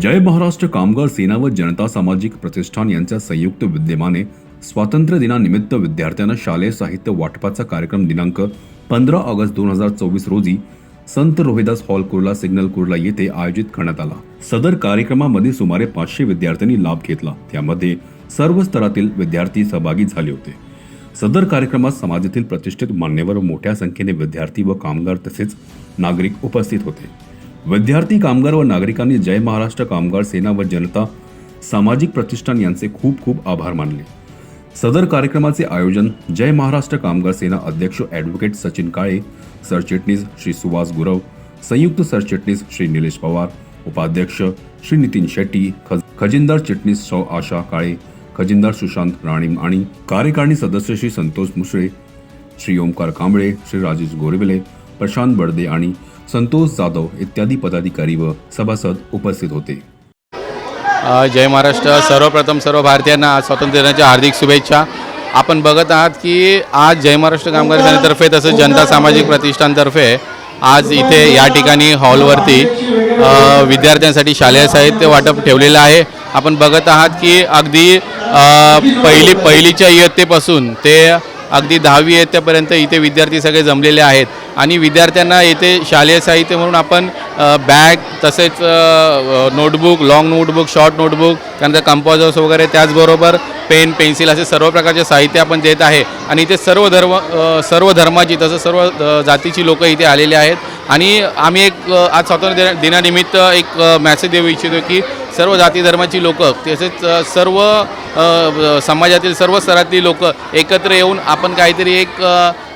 जय महाराष्ट्र कामगार सेना व जनता सामाजिक प्रतिष्ठान यांच्या संयुक्त विद्यमाने स्वातंत्र्य दिनानिमित्त विद्यार्थ्यांना शालेय साहित्य वाटपाचा कार्यक्रम दिनांक पंधरा ऑगस्ट दोन हजार चोवीस रोजी संत रोहिदास हॉल कुर्ला सिग्नल कुर्ला येथे आयोजित करण्यात आला. सदर कार्यक्रमामध्ये सुमारे पाचशे विद्यार्थ्यांनी लाभ घेतला. त्यामध्ये सर्व स्तरातील विद्यार्थी सहभागी झाले होते. सदर कार्यक्रमात समाजातील प्रतिष्ठित मान्यवर मोठ्या संख्येने विद्यार्थी व कामगार तसेच नागरिक उपस्थित होते. विद्यार्थी कामगार व नागरिकांनी जय महाराष्ट्र कामगार सेना व जनता सामाजिक प्रतिष्ठान यांचे खूप खूप आभार मानले. सदर कार्यक्रमाचे आयोजन जय महाराष्ट्र कामगार सेना अध्यक्ष ॲडव्होकेट सचिन काळे सरचिटणीस श्री सुभाष गुरव संयुक्त सरचिटणीस श्री निलेश पवार उपाध्यक्ष श्री नितीन शेट्टी खज खजिनदार चिटणीस सौ आशा काळे खजिनदार सुशांत राणी आणि कार्यकारिणी सदस्य श्री संतोष मुसळे श्री ओमकार कांबळे श्री राजेश गोरविले प्रशांत बडदे आणि संतोष जाधव इत्यादी पदाधिकारी व सभासद उपस्थित होते. जय महाराष्ट्र. सर्वप्रथम सर्व भारतीयांना आज स्वातंत्र्य दिनाच्या हार्दिक शुभेच्छा. आपण बघत आहात की आज जय महाराष्ट्र कामगार सेनेतर्फे तसंच जनता सामाजिक प्रतिष्ठानतर्फे आज इथे या ठिकाणी हॉलवरती विद्यार्थ्यांसाठी शालेय साहित्य वाटप ठेवलेलं आहे. आपण बघत आहात की अगदी पहिली पहिलीच्या इयत्तेपासून ते अगदी दहावी इयत्तेपर्यंत इथे विद्यार्थी सगळे जमलेले आहेत. आणि विद्यार्थ्यांना येथे शालेय साहित्य म्हणून आपण बॅग तसेच notebook long notebook short notebook त्यानंतर कंपॉजर्स वगैरे त्याचबरोबर पेन पेन्सिल असे सर्व प्रकारचे साहित्य आपण देत आहे. आणि इथे सर्व धर्म सर्व धर्माची तसंच सर्व जातीची लोकं इथे आलेले आहेत. आणि आम्ही एक आज स्वातंत्र्य दिना- दिनानिमित्त एक मॅसेज देऊ इच्छितो की सर्व जाती धर्माची लोकं तसेच सर्व समाजातील सर्व स्तरातली लोक एकत्र येऊन आपण काहीतरी एक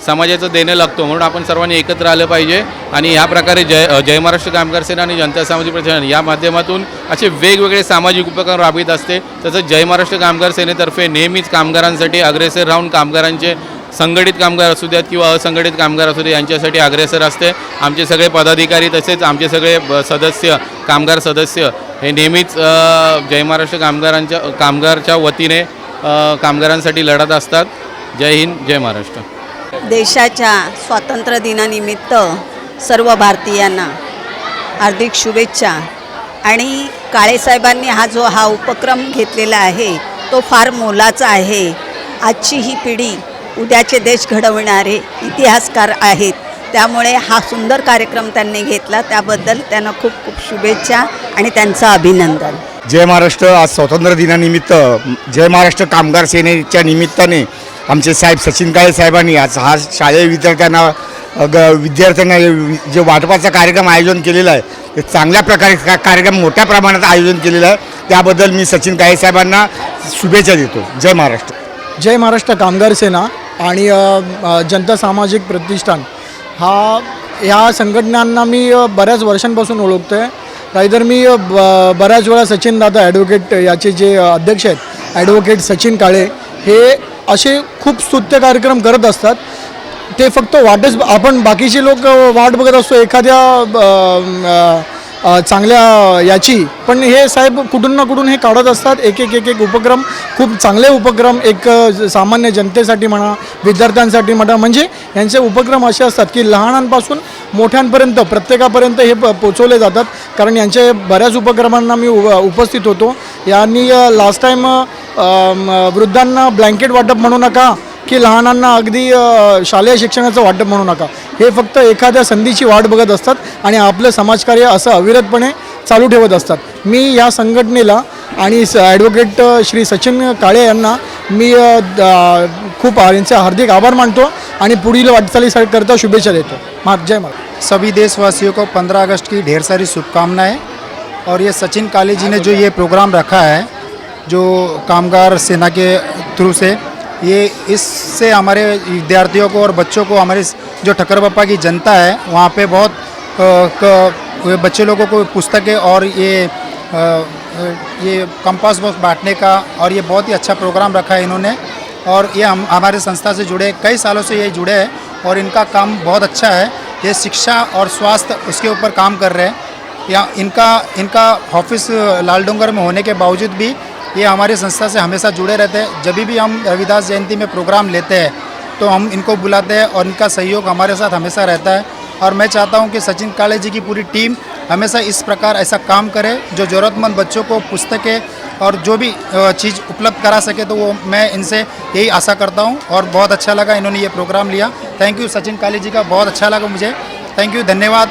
समाजाचं देणं लागतो म्हणून आपण सर्वांनी एकत्र आलं पाहिजे. आणि ह्या प्रकारे जय जय महाराष्ट्र कामगार सेना आणि जनता सामाजिक प्रशासन या माध्यमातून असे वेगवेगळे सामाजिक उपक्रम राबवित असते. तसंच जय महाराष्ट्र कामगार सेनेतर्फे नेहमीच कामगारांसाठी अग्रेसर राहून कामगारांचे संघटित कामगार असू द्यात किंवा असंघटित कामगार असू दे यांच्यासाठी अग्रेसर असते. आमचे सगळे पदाधिकारी तसेच आमचे सगळे सदस्य कामगार सदस्य हे नेहमीच जय महाराष्ट्र कामगारांच्या कामगारच्या वतीने कामगारांसाठी लढत असतात. जय हिंद जय महाराष्ट्र. देशाच्या स्वातंत्र्य दिनानिमित्त सर्व भारतीयांना हार्दिक शुभेच्छा. आणि काळेसाहेबांनी हा जो हा उपक्रम घेतलेला आहे तो फार मोलाचा आहे. आजची ही पिढी उद्याचे देश घडवणारे इतिहासकार आहेत. त्यामुळे हा सुंदर कार्यक्रम त्यांनी घेतला. त्याबद्दल त्यांना खूप खूप शुभेच्छा आणि त्यांचं अभिनंदन. जय महाराष्ट्र. आज स्वातंत्र्य दिनानिमित्त जय महाराष्ट्र कामगार सेनेच्या निमित्ताने आमचे साहेब सचिन काळे साहेबांनी आज हा शालेय विद्यार्थ्यांना ग विद्यार्थ्यांना जे वाटपाचा कार्यक्रम आयोजन केलेला आहे ते चांगल्या प्रकारे का कार्यक्रम मोठ्या प्रमाणात आयोजन केलेलं आहे. त्याबद्दल मी सचिन काळे साहेबांना शुभेच्छा देतो. जय महाराष्ट्र. जय महाराष्ट्र कामगार सेना आणि जनता सामाजिक प्रतिष्ठान. हा ह्या संघटनांना मी बऱ्याच वर्षांपासून ओळखतो आहे काहीतर मी ब बऱ्याच वेळा सचिन दादा ॲडव्होकेट याचे जे अध्यक्ष आहेत ॲडव्होकेट सचिन काळे हे असे खूप स्तुत्य कार्यक्रम करत असतात. ते फक्त वाटच आपण बाकीचे लोक वाट बघत असतो. एखाद्या चांगल्या याची. पण हे साहेब कुठून ना कुठून हे काढत असतात. एक एक एक एक उपक्रम खूप चांगले उपक्रम एक सामान्य जनतेसाठी म्हणा विद्यार्थ्यांसाठी म्हणा म्हणजे यांचे उपक्रम असे असतात की लहानांपासून मोठ्यांपर्यंत प्रत्येकापर्यंत हे प पोचवले जातात. कारण यांचे बऱ्याच उपक्रमांना मी उ उपस्थित होतो. यांनी लास्ट टाईम वृद्धांना ब्लँकेट वाटप म्हणू नका की लहानांना अगदी शालेय शिक्षणाचं वाटप म्हणू नका. हे फक्त एखाद्या संधीची वाट बघत असतात आणि आपलं समाजकार्य असं अविरतपणे चालू ठेवत असतात. मी या संघटनेला आणि स ॲडव्होकेट श्री सचिन काळे यांना मी खूप यांचे हार्दिक आभार मानतो आणि पुढील वाटचालीसाठी करता शुभेच्छा देतो. मा जय महाराज सभी देशवासियों को 15 अगस्त की ढेर सारी शुभकामनाएं और ये सचिन काले जी ने जो ये प्रोग्राम रखा है जो कामगार सेना के थ्रू से ये इससे हमारे विद्यार्थियों को और बच्चों को हमारे जो ठक्कर बप्पा की जनता है वहाँ पे बहुत ये बच्चे लोगों को पुस्तकें और ये अ, ये कंपास बॉक्स बांटने का और ये बहुत ही अच्छा प्रोग्राम रखा है इन्होंने। और ये हम हमारे संस्था से जुड़े कई सालों से ये जुड़े हैं और इनका काम बहुत अच्छा है। ये शिक्षा और स्वास्थ्य उसके ऊपर काम कर रहे हैं। या इनका इनका ऑफ़िस लालडोंगर में होने के बावजूद भी ये हमारी संस्था से हमेशा जुड़े रहते हैं। जब भी हम रविदास जयंती में प्रोग्राम लेते हैं तो हम इनको बुलाते हैं और इनका सहयोग हमारे साथ हमेशा रहता है। और मैं चाहता हूँ कि सचिन काले जी की पूरी टीम हमेशा इस प्रकार ऐसा काम करे, जो ज़रूरतमंद बच्चों को पुस्तकें और जो भी चीज़ उपलब्ध करा सके तो वो मैं इनसे यही आशा करता हूँ। और बहुत अच्छा लगा इन्होंने ये प्रोग्राम लिया। थैंक यू सचिन काले जी का। बहुत अच्छा लगा मुझे। थैंक यू धन्यवाद।